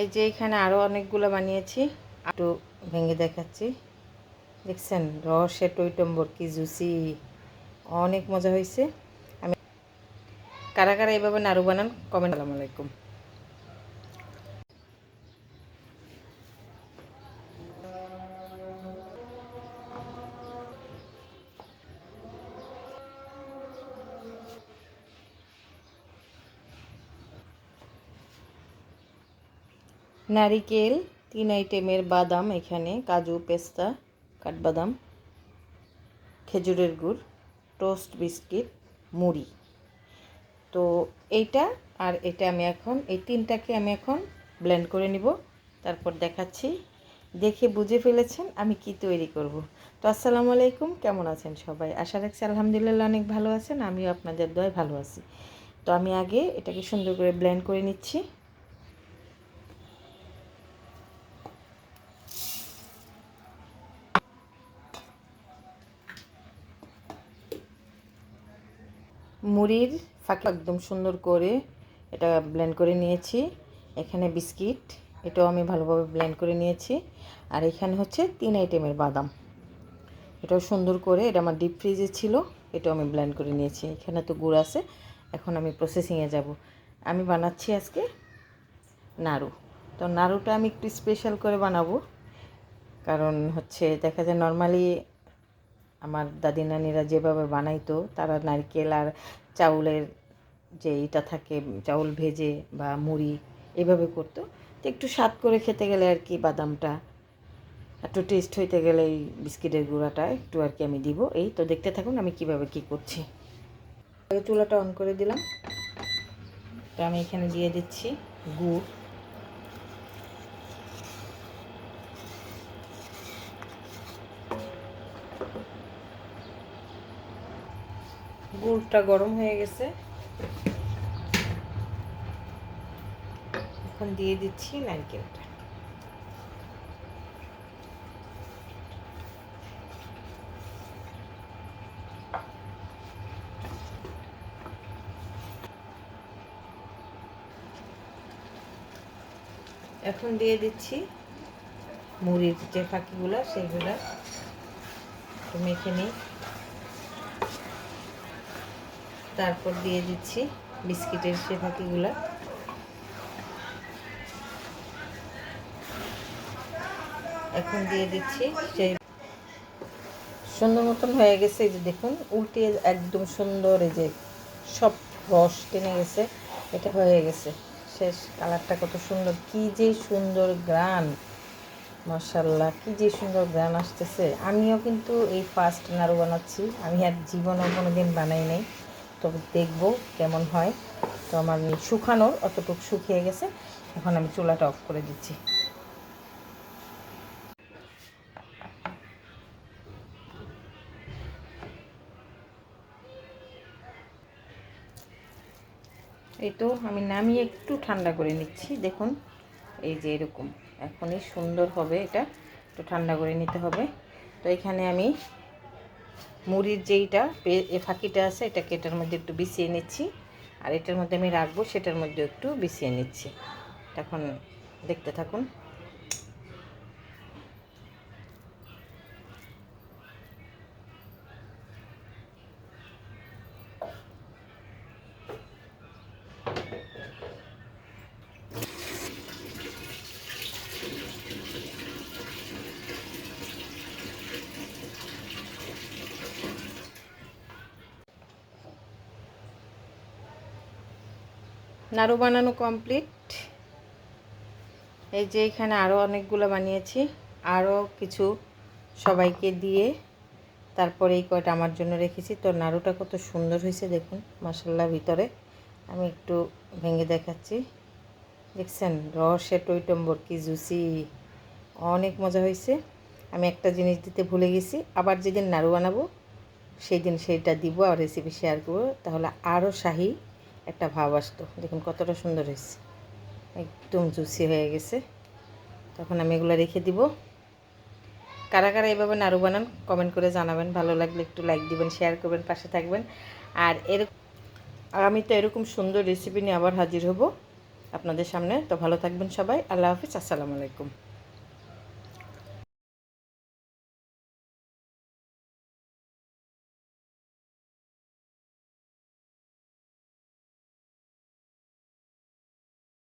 এই যে এখানে আরও অনেকগুলো বানিয়েছি। একটু ভেঙে দেখাচ্ছি। দেখছেন রসে টইটম্বর কি জুসি। অনেক মজা হয়েছে আমি কারা কারা এভাবে নাড়ু বানান কমেন্ট আলাইকুম। নারিকেল, তিন আইটেমের বাদাম এখানে, কাজু, পেস্তা, কাঠবাদাম, খেজুরের গুড়, টোস্ট বিস্কিট, মুড়ি। তো এইটা আর এটা আমি এখন, এই তিনটাকে আমি এখন ব্লেন্ড করে নিব। তারপর দেখাচ্ছি। দেখে বুঝে ফেলেছেন আমি কি তৈরি করব। তো আসসালামু আলাইকুম, কেমন আছেন সবাই? আশা রাখছি আলহামদুলিল্লাহ অনেক ভালো আছেন, আমিও আপনাদের দয় ভালো আছি। তো আমি আগে এটাকে সুন্দর করে ব্লেন্ড করে নিচ্ছি। মুড়ির ফাঁকে একদম সুন্দর করে এটা ব্লেন্ড করে নিয়েছি। এখানে বিস্কিট, এটাও আমি ভালোভাবে ব্লেন্ড করে নিয়েছি। আর এখানে হচ্ছে তিন আইটেমের বাদাম। এটাও সুন্দর করে, এটা আমার ডিপ ফ্রিজে ছিল, এটাও আমি ব্লেন্ড করে নিয়েছি। এখানে তো গুড় আছে, এখন আমি প্রসেসিংয়ে যাব। আমি বানাচ্ছি আজকে নাড়ু। তো নাড়ুটা আমি একটু স্পেশাল করে বানাবো। কারণ হচ্ছে দেখা যায় নর্মালি আমার দাদি নানিরা যেভাবে বানাইতো, তারা নারকেল আর চাউলের যে এটা থাকে, চাউল ভেজে বা মুড়ি এভাবে করতো। তো একটু স্বাদ করে খেতে গেলে আর কি বাদামটা, একটু টেস্ট হইতে গেলে এই বিস্কিটের গুঁড়াটা একটু আর কি আমি দিব। এই তো দেখতে থাকুন আমি কীভাবে কি করছি। চুলাটা অন করে দিলাম। তো আমি এখানে দিয়ে দিচ্ছি গুড়। গুড়টা গরম হয়ে গেছে। এখন দিয়ে দিচ্ছি নারকেলটা। এখন দিয়ে দিচ্ছি মুড়ির যে ফাঁকিগুলো সেইগুলো মেখে নিই। তারপর দিয়ে দিচ্ছি বিস্কিটের সে ফাঁকিগুলো এখন দিয়ে দিচ্ছি সেই সুন্দর মতন হয়ে গেছে যে দেখুন, উল্টে একদম সুন্দর এই যে সব রস টেনে গেছে, এটা হয়ে গেছে। শেষ কালারটা কত সুন্দর, কি যে সুন্দর গ্রান মার্শাল্লাহ কি যে সুন্দর গ্রান আসতেছে। আমিও কিন্তু এই ফার্স্ট নাড়ু বানাচ্ছি, আমি আর জীবনও কোনো দিন বানাই নাই। তবে দেখব কেমন হয়। তো আমার শুকানোর অতটুকু শুকিয়ে গেছে। এখন আমি চুলাটা অফ করে দিচ্ছি। এই তো আমি নামিয়ে একটু ঠান্ডা করে নিচ্ছি। দেখুন, এই যে এরকম। এখনই সুন্দর হবে এটা। একটু ঠান্ডা করে নিতে হবে। তো এখানে আমি মুড়ির যেইটা এ ফাঁকিটা আছে, এটাকে এটার মধ্যে একটু বিছিয়ে নিচ্ছি। আর এটার মধ্যে আমি রাখব, সেটার মধ্যে একটু বিছিয়ে নিচ্ছি। এখন দেখতে থাকুন। নাড়ু বানানো কমপ্লিট এই যে এখানে আরও অনেকগুলো বানিয়েছি। আরও কিছু সবাইকে দিয়ে তারপরে এই কয়টা আমার জন্য রেখেছি। তো নাড়ুটা কত সুন্দর হয়েছে দেখুন মশাল্লা ভিতরে। আমি একটু ভেঙে দেখাচ্ছি। দেখছেন রসে টইটম্বর কি জুসি। অনেক মজা হয়েছে। আমি একটা জিনিস দিতে ভুলে গেছি। আবার যেদিন নাড়ু বানাবো সেই দিন সেইটা দিব আর রেসিপি শেয়ার করব। তাহলে আরও শাহি একটা ভাব আসতো। দেখুন কতটা সুন্দর হয়েছে। একদম জুসি হয়ে গেছে। তখন আমি এগুলো রেখে দিব। কারা কারা এইভাবে নাড়ু বানান কমেন্ট করে জানাবেন। ভালো লাগলে একটু লাইক দিবেন শেয়ার করবেন, পাশে থাকবেন। আর এরকম আমি তো এরকম সুন্দর রেসিপি নিয়ে আবার হাজির হব। আপনাদের সামনে। তো ভালো থাকবেন সবাই। আল্লাহ হাফিজ। আসসালামু আলাইকুম।